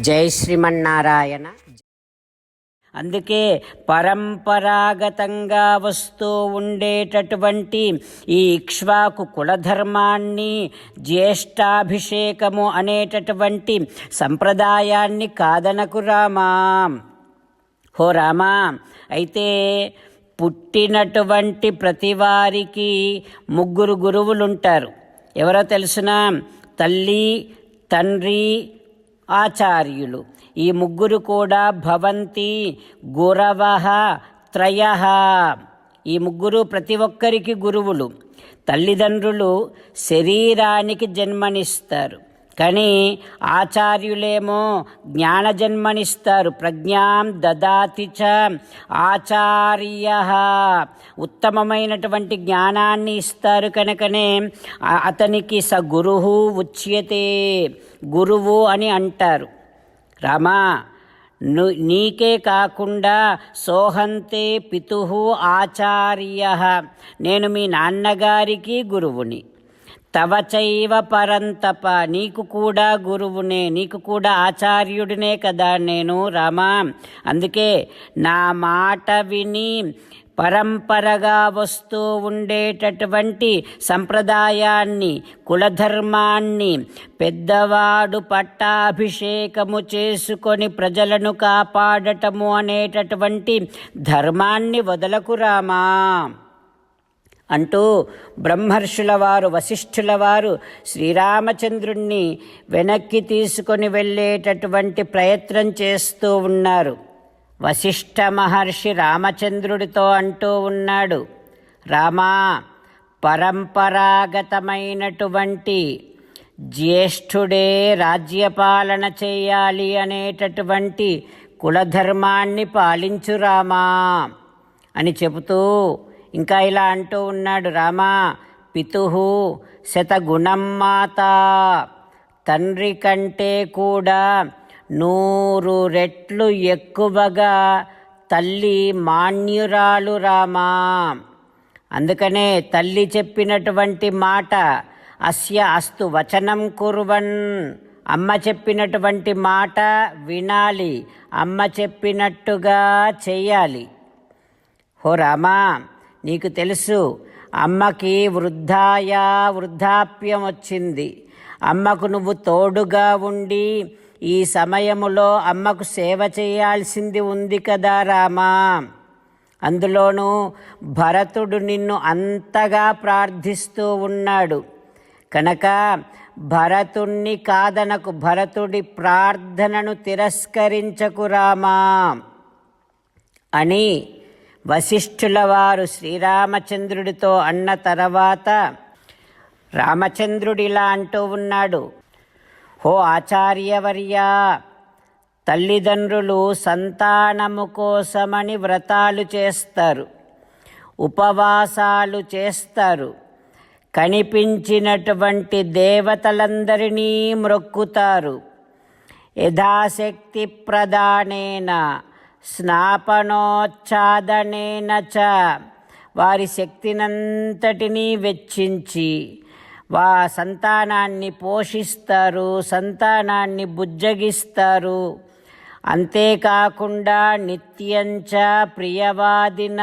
జై శ్రీమన్నారాయణ. అందుకే పరంపరాగతంగా వస్తూ ఉండేటటువంటి ఈ ఇక్ష్వాకు కులధర్మాన్ని జ్యేష్ఠాభిషేకము అనేటటువంటి సంప్రదాయాన్ని కాదనకు రామా. హో రామా అయితే పుట్టినటువంటి ప్రతివారికి ముగ్గురు గురువులుంటారు. ఎవరో తెలుసునా? తల్లి తండ్రి ఆచార్యులు. ఈ ముగ్గురు కూడా భవంతి గురవ త్రయ. ఈ ముగ్గురు ప్రతి ఒక్కరికి గురువులు. తల్లిదండ్రులు శరీరానికి జన్మనిస్తారు. కానీ ఆచార్యులేమో జ్ఞాన జన్మనిస్తారు ప్రజ్ఞాం దదాతి చ ఆచార్య. ఉత్తమమైనటువంటి జ్ఞానాన్ని ఇస్తారు కనుకనే అతనికి స గురు ఉచ్యతే. గురువు అని అంటారు. రామా ను నీకే కాకుండా సోహంతే పితు ఆచార్య. నేను మీ నాన్నగారికి గురువుని. తవ చైవ పరంతప. నీకు కూడా గురువునే నీకు కూడా ఆచార్యుడినే కదా నేను రామా. అందుకే నా మాట విని పరంపరగా వస్తూ ఉండేటటువంటి సంప్రదాయాన్ని కులధర్మాన్ని పెద్దవాడు పట్టాభిషేకము చేసుకొని ప్రజలను కాపాడటము అనేటటువంటి ధర్మాన్ని వదలకు రామా. అంటూ బ్రహ్మర్షుల వారు వశిష్ఠుల వారు శ్రీరామచంద్రుణ్ణి వెనక్కి తీసుకొని వెళ్ళేటటువంటి ప్రయత్నం చేస్తూ ఉన్నారు. వశిష్ఠ మహర్షి రామచంద్రుడితో అంటూ ఉన్నాడు రామా పరంపరాగతమైనటువంటి జ్యేష్ఠుడే రాజ్యపాలన చేయాలి అనేటటువంటి కులధర్మాన్ని పాలించురామా అని చెబుతూ ఇంకా ఇలా అంటూ ఉన్నాడు రామా పితు శతగుణం మాత. తండ్రి కంటే కూడా నూరు రెట్లు ఎక్కువగా తల్లి మాన్యురాలు రామా. అందుకనే తల్లి చెప్పినటువంటి మాట అస్య అస్తు వచనం కుర్వన్. అమ్మ చెప్పినటువంటి మాట వినాలి అమ్మ చెప్పినట్టుగా చేయాలి. హో రామా నీకు తెలుసు అమ్మకి వృద్ధాయ వృద్ధాప్యం వచ్చింది అమ్మకు నువ్వు తోడుగా ఉండి ఈ సమయములో అమ్మకు సేవ చేయాల్సింది ఉంది కదా రామా. అందులోనూ భరతుడు నిన్ను అంతగా ప్రార్థిస్తూ ఉన్నాడు. కనుక భరతుణ్ణి కాదనకు భరతుడి ప్రార్థనను తిరస్కరించకు రామా. అని వశిష్ఠుల వారు శ్రీరామచంద్రుడితో అన్న తర్వాత రామచంద్రుడు ఇలా అంటూ ఉన్నాడు. హో ఆచార్యవర్యా తల్లిదండ్రులు సంతానము కోసమని వ్రతాలు చేస్తారు ఉపవాసాలు చేస్తారు. కనిపించినటువంటి దేవతలందరినీ మ్రొక్కుతారు. యథాశక్తి ప్రధానేనా స్నాపనోచ్ఛాదనేన చ. వారి శక్తినంతటినీ వెచ్చించి వా సంతానాన్ని పోషిస్తారు సంతానాన్ని బుజ్జగిస్తారు. అంతేకాకుండా నిత్యంచ ప్రియవాదిన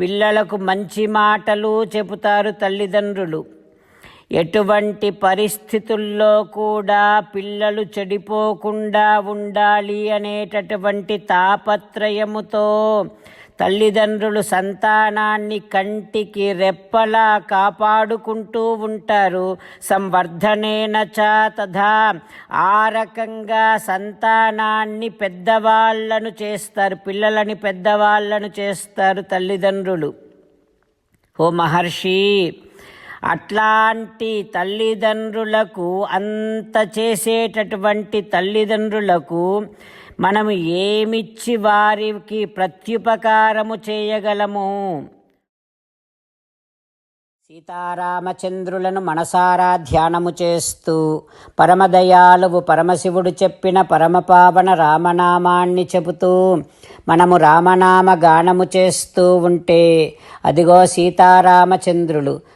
పిల్లలకు మంచి మాటలు చెబుతారు తల్లిదండ్రులు. ఎటువంటి పరిస్థితుల్లో కూడా పిల్లలు చెడిపోకుండా ఉండాలి అనేటటువంటి తాపత్రయముతో తల్లిదండ్రులు సంతానాన్ని కంటికి రెప్పలా కాపాడుకుంటూ ఉంటారు. సంవర్ధనేన చ తథా. ఆ రకంగా సంతానాన్ని పెద్దవాళ్ళను చేస్తారు. పిల్లలని పెద్దవాళ్ళను చేస్తారు తల్లిదండ్రులు. ఓ మహర్షి! అట్లాంటి తల్లిదండ్రులకు అంత చేసేటటువంటి తల్లిదండ్రులకు మనము ఏమిచ్చి వారికి ప్రత్యుపకారము చేయగలము? సీతారామచంద్రులను మనసారా ధ్యానము చేస్తూ పరమదయాలువు పరమశివుడు చెప్పిన పరమపావన రామనామాన్ని చెబుతూ మనము రామనామ గానము చేస్తూ ఉంటే అదిగో సీతారామచంద్రులు